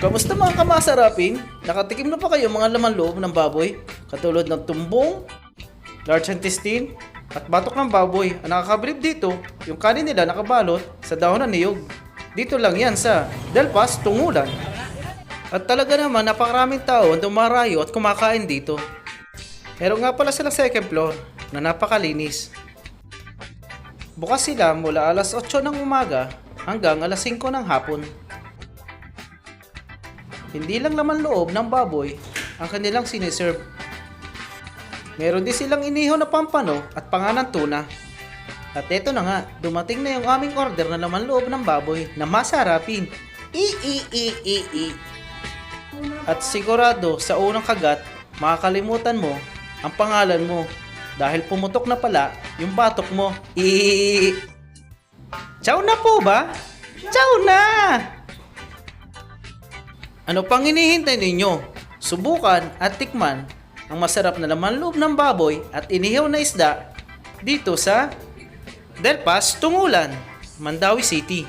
Kamusta mga kamasarapin? Nakatikim na pa kayo mga laman loob ng baboy? Katulad ng tumbong, large intestine, at batok ng baboy. Ang nakakabilib dito, yung kanin nila nakabalot sa dahon ng niyog. Dito lang yan sa Delpas, Tungulan. At talaga naman napakaraming tao ang dumarayo at kumakain dito. Meron nga pala silang second floor na napakalinis. Bukas sila mula alas 8 ng umaga hanggang alas 5 ng hapon. Hindi lang laman loob ng baboy ang kanilang siniserve. Meron din silang inihaw na pampano at panganan tuna. At eto na nga, dumating na yung aming order na laman loob ng baboy na masarapin. I i i i i. At sigurado sa unang kagat, makakalimutan mo ang pangalan mo dahil pumutok na pala yung batok mo. I Ciao na po ba? Ciao na! Ano pang hinihintay ninyo? Subukan at tikman ang masarap na laman loob ng baboy at inihaw na isda dito sa Delpas, Tungulan, Mandawi City.